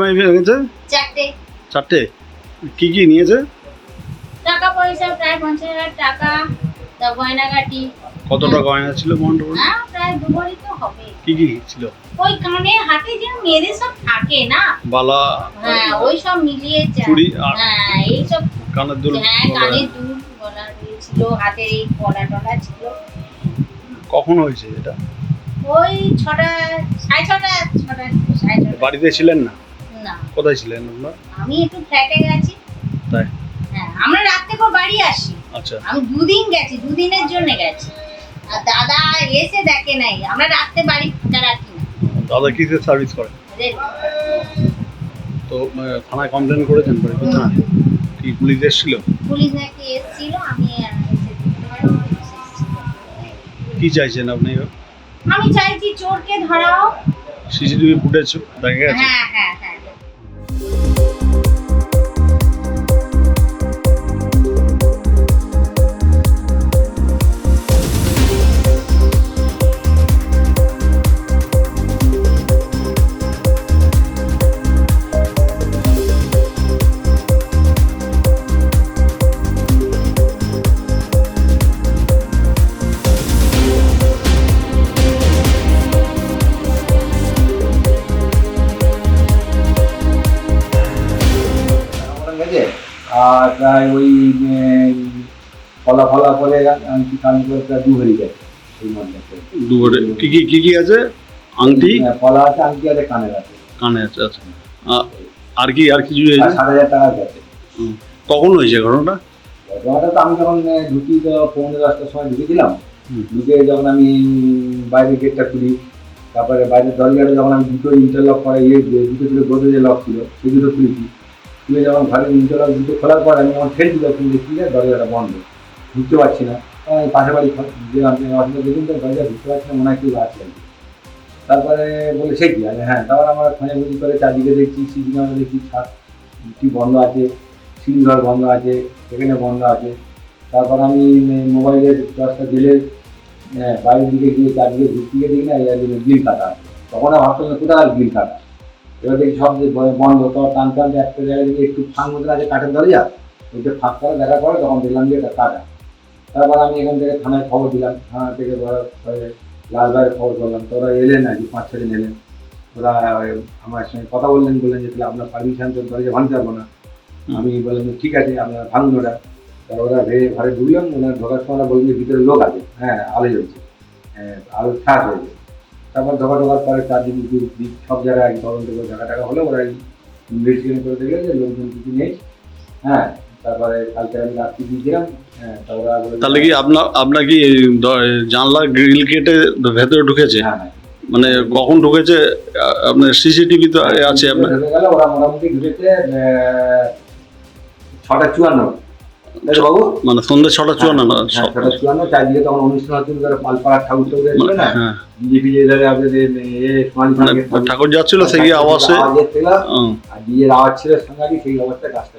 ভেঙেছে চারটে। চারটে? কি কি নিয়েছে? টাকা পয়সা প্রায় পঞ্চাশ হাজার টাকা। তা গয়নাগাটি। কতটা গয়না ছিল মন্ডপ হ্যাঁ প্রায় দু ভরি তো হবে। কি কি ছিল? ওই কানে হাতে যে মেয়েদের সব থাকে না? বালা হ্যাঁ ওই সব মিলিয়ে চুড়ি হ্যাঁ এইসব কানের দুল হ্যাঁ কানের দুল গলার ছিল হাতের এই কলা টলা ছিল। কখন হয়েছে এটা? ওই ছটা সাড়ে ছটা ছটা সাড়ে ছটা। বাড়িতে ছিলেন না? না। কোথায় ছিলেন আপনার? আমি একটু ফ্ল্যাটে গেছি। তাই? হ্যাঁ আমরা রাত থেকে বাড়ি আসি। আচ্ছা। আমি দুদিন গেছি দুদিনের জন্য গেছি। আর দাদা এসে দেখে নাই আমরা রাত্রে বাড়ি ফাঁকা রাখি না। দাদা কিসের সার্ভিস করে? তো থানায় কমপ্লেন করেছেন পরিপুর থানায় কি পুলিশ এসেছিল? পুলিশ নাকি এসেছিল আমি কি চাইছেন আপনি? আমি চাইছি চোরকে ধরাও। সিসিটিভি ফুটেজ দেখা গেছে? হ্যাঁ হ্যাঁ। আর প্রায় ওই ফলা ফলা করে আংটি কান করে প্রায় দু ভরি গেছে সেই মধ্যে দুপুরে কি কি কি কি আছে? আংটি? হ্যাঁ, ফলা আছে আংটি আছে কানের আছে। কানে আছে আচ্ছা। আর কি আর কিছু সাত হাজার টাকা গেছে। কখন হয়েছে ঘটনাটা? ঘটনাটা তো আমি যখন ঢুকি তো পৌনে দশটার সময় ঢুকেছিলাম। ঢুকে যখন আমি বাইরে গেটটা খুলি তারপরে বাইরের দরজাটা যখন আমি দুটো ইন্টারলক করে ইয়ে দিয়ে দুটো দুটো গোদরেজের লক ছিল সেই দুটো খুলেছি। খুলে যখন ঘরের ইন্টারলক দুটো খোলার পর আমি যখন ঠেলছি তখন দেখি যে দরজাটা বন্ধ। ঢুকতে পারছি না। আহ, পাশে বাড়ি ঘর- অসুবিধা দেখুন তো দরজা ঢুকতে পারছি না মনে হয় কেউ আছে। তারপরে বলে সে কি? আছে হ্যাঁ। তারপর আমরা খোঁজাখুঁজি করে চারদিকে দেখছি সিসি ক্যামেরা দেখছি ছাদ বন্ধ আছে সিলিন্ডার বন্ধ আছে সেখানে বন্ধ আছে। তারপর আমি মোবাইলের দশটা দিলে বাইরের দিকে গিয়ে চারদিকে ঘুরতে গিয়ে দেখি না বিল কাটা তখন আর ভাবতাম কোথায় বিল কাটা এবার দেখি সব যে বন্ধ তো টানতে টানতে একটা জায়গায় দেখি একটু ফাঁক মতো আছে কাঠের দরজা ওইটা ফাঁক করে দেখা করে তখন দেখলাম যে এটা কাটা। তারপর আমি এখান থেকে থানায় খবর দিলাম। থানা থেকে লালবাইয়ের খবর করলাম তো ওরা এলেন আর কি পাঁচ ছদিন এলেন ওরা আমার সঙ্গে কথা বললেন বললেন যে তাহলে আপনার পারমিশন তো দরজা ভাঙতে পারব না। আমি বললাম যে ঠিক আছে আপনারা ভাঙুন ওটা তারপর ওরা ভেবে ঘরে ঢুকলাম ওনার ঢোকার সময় ওরা বললেন যে ভিতরে লোক আছে। হ্যাঁ আলো জ্বলছে। হ্যাঁ, আলো ছাড় হয়েছে তারপর ঢোকা ঢোকার পরে চারদিন সব জায়গায় তদন্ত করে টাকা টাকা হলো ওরা ইনভেস্টিগেশন করে দেখলেন যে লোকজন কিছু নেই। হ্যাঁ তারপরে কালকে আমি রাত্রি দিয়েছিলাম হ্যাঁ তাহলে কি আপনার আপনার কি জানলা গ্রিল কেটে ভেতরে ঢুকেছে? হ্যাঁ হ্যাঁ। মানে কখন ঢুকেছে? আপনার সিসিটিভি তো আছে আপনার ঢুকে ওরা মোটামুটি ঢুকেছে ছটা চুয়ান্ন। বাবু? মানে সন্ধ্যে ছটা চুয়ান্ন না হ্যাঁ, ছটা চুয়ান্ন চারদিকে তখন অনুষ্ঠান হচ্ছিল ধরো পালপাড়া ঠাকুর ঠাকুর আসবে না? হ্যাঁ। বিজেপি যে ধরে আপনাদের মানে ঠাকুর- যাচ্ছিল সেই আওয়াজে আর বিয়ের আওয়াজ ছিল সঙ্গে সেই অবস্থায় কাজটা